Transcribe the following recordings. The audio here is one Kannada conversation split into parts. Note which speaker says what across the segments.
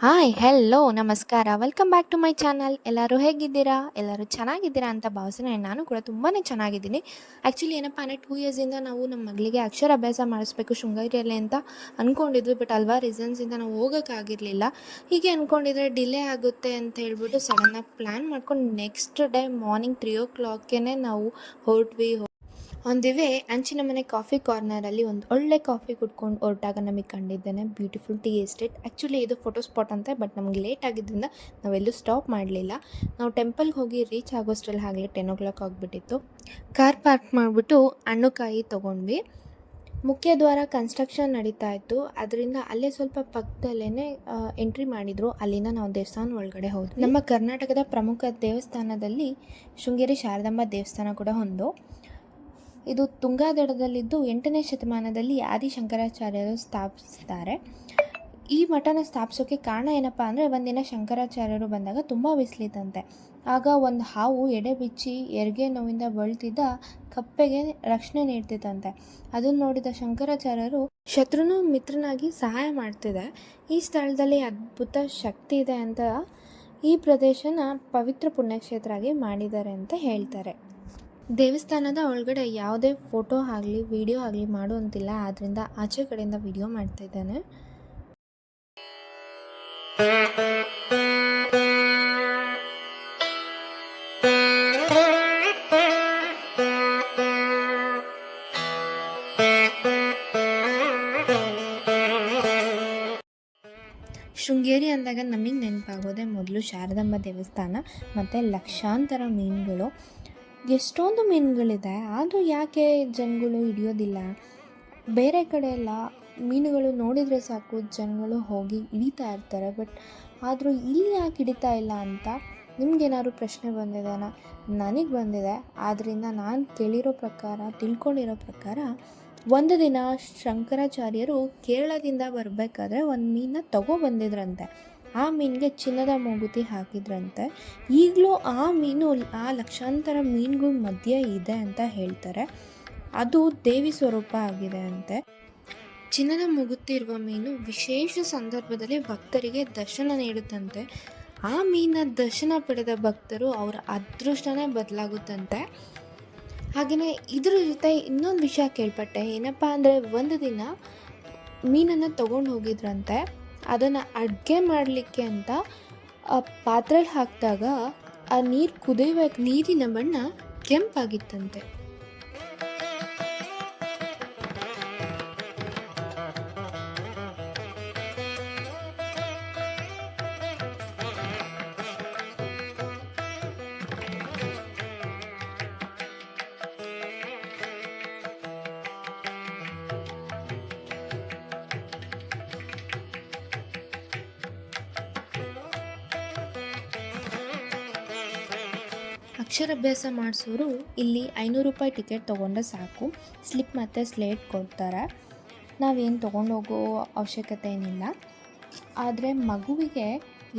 Speaker 1: ಹಾಯ್, ಹೆಲ್ಲೋ, ನಮಸ್ಕಾರ. Welcome back to my channel. ಎಲ್ಲರೂ ಹೇಗಿದ್ದೀರಾ? ಎಲ್ಲರೂ ಚೆನ್ನಾಗಿದ್ದೀರಾ ಅಂತ ಭಾವಿಸ್ತೀನಿ. ನಾನು ಕೂಡ ತುಂಬಾ ಚೆನ್ನಾಗಿದ್ದೀನಿ. ಆ್ಯಕ್ಚುಲಿ ಏನಪ್ಪ ಅಂದರೆ ಟೂ ಇಯರ್ಸಿಂದ ನಾವು ನಮ್ಮ ಮಗಳಿಗೆ ಅಕ್ಷರಾಭ್ಯಾಸ ಮಾಡಿಸ್ಬೇಕು ಶೃಂಗೇರಿಯಲ್ಲಿ ಅಂತ ಅಂದ್ಕೊಂಡಿದ್ವಿ ಬಟ್ ಅಲ್ವಾ ರೀಸನ್ಸಿಂದ ನಾವು ಹೋಗೋಕ್ಕಾಗಿರಲಿಲ್ಲ ಹೀಗೆ ಅಂದ್ಕೊಂಡಿದ್ರೆ ಡಿಲೇ ಆಗುತ್ತೆ ಅಂತ ಹೇಳ್ಬಿಟ್ಟು ಸಡನ್ನಾಗಿ ಪ್ಲ್ಯಾನ್ ಮಾಡ್ಕೊಂಡು ನೆಕ್ಸ್ಟ್ ಡೇ ಮಾರ್ನಿಂಗ್ ತ್ರೀ ಓ ಕ್ಲಾಕ್ಗೆ ನಾವು ಹೊರಟ್ವಿ. ಆನ್ ದಿ ವೇ ಅಂಚಿನ ಮನೆ ಕಾಫಿ ಕಾರ್ನರಲ್ಲಿ ಒಂದು ಒಳ್ಳೆ ಕಾಫಿ ಕುಡ್ಕೊಂಡು ಹೊರಟಾಗ ನಮಗೆ ಕಂಡಿದ್ದೇನೆ. ಬ್ಯೂಟಿಫುಲ್ ಟೀ ಎಸ್ಟೇಟ್ ಆ್ಯಕ್ಚುಲಿ ಇದು ಫೋಟೋ ಸ್ಪಾಟ್ ಅಂತ ಬಟ್ ನಮಗೆ ಲೇಟ್ ಆಗಿದ್ದರಿಂದ ನಾವೆಲ್ಲೂ ಸ್ಟಾಪ್ ಮಾಡಲಿಲ್ಲ. ನಾವು ಟೆಂಪಲ್ಗೆ ಹೋಗಿ ರೀಚ್ ಆಗೋಷ್ಟರಲ್ಲಿ ಆಗಲೇ ಟೆನ್ ಓ ಕ್ಲಾಕ್ ಆಗಿಬಿಟ್ಟಿತ್ತು. ಕಾರ್ ಪಾರ್ಕ್ ಮಾಡಿಬಿಟ್ಟು ಹಣ್ಣುಕಾಯಿ ತೊಗೊಂಡ್ವಿ. ಮುಖ್ಯ ದ್ವಾರ ಕನ್ಸ್ಟ್ರಕ್ಷನ್ ನಡೀತಾ ಇತ್ತು. ಅದರಿಂದ ಅಲ್ಲೇ ಸ್ವಲ್ಪ ಪಕ್ಕದಲ್ಲೇ ಎಂಟ್ರಿ ಮಾಡಿದ್ರು. ಅಲ್ಲಿಂದ ನಾವು ದೇವಸ್ಥಾನ ಒಳಗಡೆ ಹೋದ್ವಿ. ನಮ್ಮ ಕರ್ನಾಟಕದ ಪ್ರಮುಖ ದೇವಸ್ಥಾನದಲ್ಲಿ ಶೃಂಗೇರಿ ಶಾರದಾಂಬ ದೇವಸ್ಥಾನ ಕೂಡ ಒಂದು. ಇದು ತುಂಗಾದಡದಲ್ಲಿದ್ದು ಎಂಟನೇ ಶತಮಾನದಲ್ಲಿ ಆದಿಶಂಕರಾಚಾರ್ಯರು ಸ್ಥಾಪಿಸಿದ್ದಾರೆ. ಈ ಮಠನ ಸ್ಥಾಪಿಸೋಕ್ಕೆ ಕಾರಣ ಏನಪ್ಪ ಅಂದರೆ ಒಂದಿನ ಶಂಕರಾಚಾರ್ಯರು ಬಂದಾಗ ತುಂಬ ಬಿಸಿಲಿತ್ತಂತೆ ಆಗ ಒಂದು ಹಾವು ಎಡೆ ಬಿಚ್ಚಿ ಎರಿಗೆ ನೋವಿಂದ ಬಳಲ್ತಿದ್ದ ಕಪ್ಪೆಗೆ ರಕ್ಷಣೆ ನೀಡ್ತಿದ್ದಂತೆ ಅದನ್ನು ನೋಡಿದ ಶಂಕರಾಚಾರ್ಯರು ಶತ್ರುನು ಮಿತ್ರನಾಗಿ ಸಹಾಯ ಮಾಡ್ತಿದೆ. ಈ ಸ್ಥಳದಲ್ಲಿ ಅದ್ಭುತ ಶಕ್ತಿ ಇದೆ ಅಂತ ಈ ಪ್ರದೇಶನ ಪವಿತ್ರ ಪುಣ್ಯಕ್ಷೇತ್ರ ಆಗಿ ಮಾಡಿದ್ದಾರೆ ಅಂತ ಹೇಳ್ತಾರೆ. ದೇವಸ್ಥಾನದ ಒಳಗಡೆ ಯಾವುದೇ ಫೋಟೋ ಆಗಲಿ, ವಿಡಿಯೋ ಆಗಲಿ ಮಾಡುವಂತಿಲ್ಲ. ಆದ್ದರಿಂದ ಆಚೆ ಕಡೆಯಿಂದ ವಿಡಿಯೋ ಮಾಡ್ತಾ ಇದ್ದಾನೆ. ಶೃಂಗೇರಿ ಅಂದಾಗ ನಮಗೆ ನೆನಪಾಗೋದೆ ಮೊದಲು ಶಾರದಾಂಬ ದೇವಸ್ಥಾನ, ಮತ್ತು ಲಕ್ಷಾಂತರ ಮೀನುಗಳು ಎಷ್ಟೊಂದು ಮೀನುಗಳಿದೆ, ಆದರೂ ಯಾಕೆ ಜನಗಳು ಹಿಡಿಯೋದಿಲ್ಲ? ಬೇರೆ ಕಡೆ ಎಲ್ಲ ಮೀನುಗಳು ನೋಡಿದರೆ ಸಾಕು, ಜನಗಳು ಹೋಗಿ ಹಿಡಿತಾ ಇರ್ತಾರೆ, ಬಟ್ ಆದರೂ ಇಲ್ಲಿ ಯಾಕೆ ಹಿಡಿತಾ ಇಲ್ಲ ಅಂತ ನಿಮ್ಗೇನಾದ್ರು ಪ್ರಶ್ನೆ ಬಂದಿದೆನ ನನಗೆ ಬಂದಿದೆ. ಆದ್ದರಿಂದ ನಾನು ಕೇಳಿರೋ ಪ್ರಕಾರ, ತಿಳ್ಕೊಂಡಿರೋ ಪ್ರಕಾರ, ಒಂದು ದಿನ ಶಂಕರಾಚಾರ್ಯರು ಕೇರಳದಿಂದ ಬರಬೇಕಾದ್ರೆ ಒಂದು ಮೀನನ್ನ ತಗೊಬಂದಿದ್ರಂತೆ ಆ ಮೀನಿಗೆ ಚಿನ್ನದ ಮೂಗುತಿ ಹಾಕಿದ್ರಂತೆ. ಈಗಲೂ ಆ ಮೀನು, ಆ ಲಕ್ಷಾಂತರ ಮೀನುಗಳ ಮಧ್ಯೆ ಇದೆ ಅಂತ ಹೇಳ್ತಾರೆ. ಅದು ದೇವಿ ಸ್ವರೂಪ ಆಗಿದೆ ಅಂತೆ. ಚಿನ್ನದ ಮೂಗುತಿ ಇರುವ ಮೀನು ವಿಶೇಷ ಸಂದರ್ಭದಲ್ಲಿ ಭಕ್ತರಿಗೆ ದರ್ಶನ ನೀಡುತ್ತಂತೆ. ಆ ಮೀನ ದರ್ಶನ ಪಡೆದ ಭಕ್ತರು ಅವರ ಅದೃಷ್ಟನೇ ಬದಲಾಗುತ್ತಂತೆ. ಹಾಗೆಯೇ ಇದ್ರ ಜೊತೆ ಇನ್ನೊಂದು ವಿಷಯ ಕೇಳ್ಪಟ್ಟೆ. ಏನಪ್ಪ ಅಂದರೆ ಒಂದು ದಿನ ಮೀನನ್ನು ತೊಗೊಂಡು ಹೋಗಿದ್ರಂತೆ. ಅದನ್ನು ಅಡುಗೆ ಮಾಡಲಿಕ್ಕೆ ಅಂತ ಪಾತ್ರೆಲಿ ಹಾಕಿದಾಗ ಆ ನೀರು ಕುದಿಯುವ ನೀರಿನ ಬಣ್ಣ ಕೆಂಪಾಗಿತ್ತಂತೆ. ಅಕ್ಷರಾಭ್ಯಾಸ ಮಾಡಿಸೋರು ಇಲ್ಲಿ ಐನೂರು ರೂಪಾಯಿ ಟಿಕೆಟ್ ತೊಗೊಂಡ್ರೆ ಸಾಕು. ಸ್ಲಿಪ್ ಮತ್ತು ಸ್ಲೇಟ್ ಕೊಡ್ತಾರೆ. ನಾವೇನು ತೊಗೊಂಡೋಗೋ ಅವಶ್ಯಕತೆ ಏನಿಲ್ಲ. ಆದರೆ ಮಗುವಿಗೆ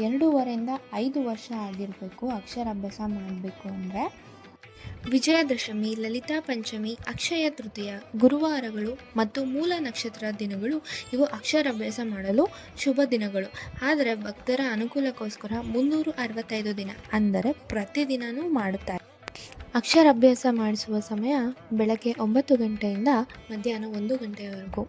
Speaker 1: ಎರಡೂವರೆಯಿಂದ ಐದು ವರ್ಷ ಆಗಿರಬೇಕು ಅಕ್ಷರಾಭ್ಯಾಸ ಮಾಡಬೇಕು ಅಂದರೆ. ವಿಜಯದಶಮಿ, ಲಲಿತಾ ಪಂಚಮಿ, ಅಕ್ಷಯ ತೃತೀಯ, ಗುರುವಾರಗಳು ಮತ್ತು ಮೂಲ ನಕ್ಷತ್ರ ದಿನಗಳು. ಇವು ಅಕ್ಷರಾಭ್ಯಾಸ ಮಾಡಲು ಶುಭ ದಿನಗಳು. ಆದರೆ ಭಕ್ತರ ಅನುಕೂಲಕ್ಕೋಸ್ಕರ ಮುನ್ನೂರು ಅರವತ್ತೈದು ದಿನ ಅಂದರೆ ಪ್ರತಿದಿನವೂ ಮಾಡುತ್ತಾರೆ. ಅಕ್ಷರಾಭ್ಯಾಸ ಮಾಡಿಸುವ ಸಮಯ ಬೆಳಗ್ಗೆ ಒಂಬತ್ತು ಗಂಟೆಯಿಂದ ಮಧ್ಯಾಹ್ನ ಒಂದು ಗಂಟೆಯವರೆಗೂ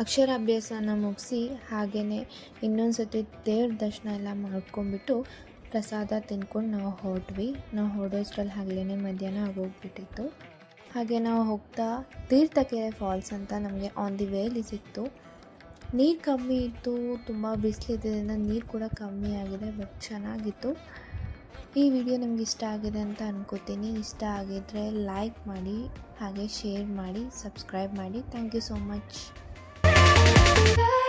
Speaker 1: ಅಕ್ಷರಾಭ್ಯಾಸನ ಮುಗಿಸಿ ಹಾಗೇ ಇನ್ನೊಂದು ಸತಿ ದೇವ್ರ ದರ್ಶನ ಎಲ್ಲ ಮಾಡ್ಕೊಂಬಿಟ್ಟು ಪ್ರಸಾದ ತಿಂದ್ಕೊಂಡು ನಾವು ಹೊರಟ್ವಿ. ನಾವು ಹೊರಡೋಷ್ಟ್ರಲ್ಲಿ ಹಾಗೇ ಮಧ್ಯಾಹ್ನ ಆಗೋಗ್ಬಿಟ್ಟಿತ್ತು. ಹಾಗೆ ನಾವು ಹೋಗ್ತಾ ತೀರ್ಥಕೆರೆ ಫಾಲ್ಸ್ ಅಂತ ನಮಗೆ ಆನ್ ದಿ ವೇಲಿ ಸಿಕ್ತು. ನೀರು ಕಮ್ಮಿ ಇತ್ತು, ತುಂಬ ಬಿಸಿಲಿದ್ದರಿಂದ ನೀರು ಕೂಡ ಕಮ್ಮಿ ಆಗಿದೆ ಬಟ್ ಚೆನ್ನಾಗಿತ್ತು. ಈ ವಿಡಿಯೋ ನಿಮ್ಗೆ ಇಷ್ಟ ಆಗಿದೆ ಅಂತ ಅನ್ಕೋತೀನಿ. ಇಷ್ಟ ಆಗಿದ್ದರೆ ಲೈಕ್ ಮಾಡಿ, ಹಾಗೆ ಶೇರ್ ಮಾಡಿ ಸಬ್ಸ್ಕ್ರೈಬ್ ಮಾಡಿ. Thank you so much Bye.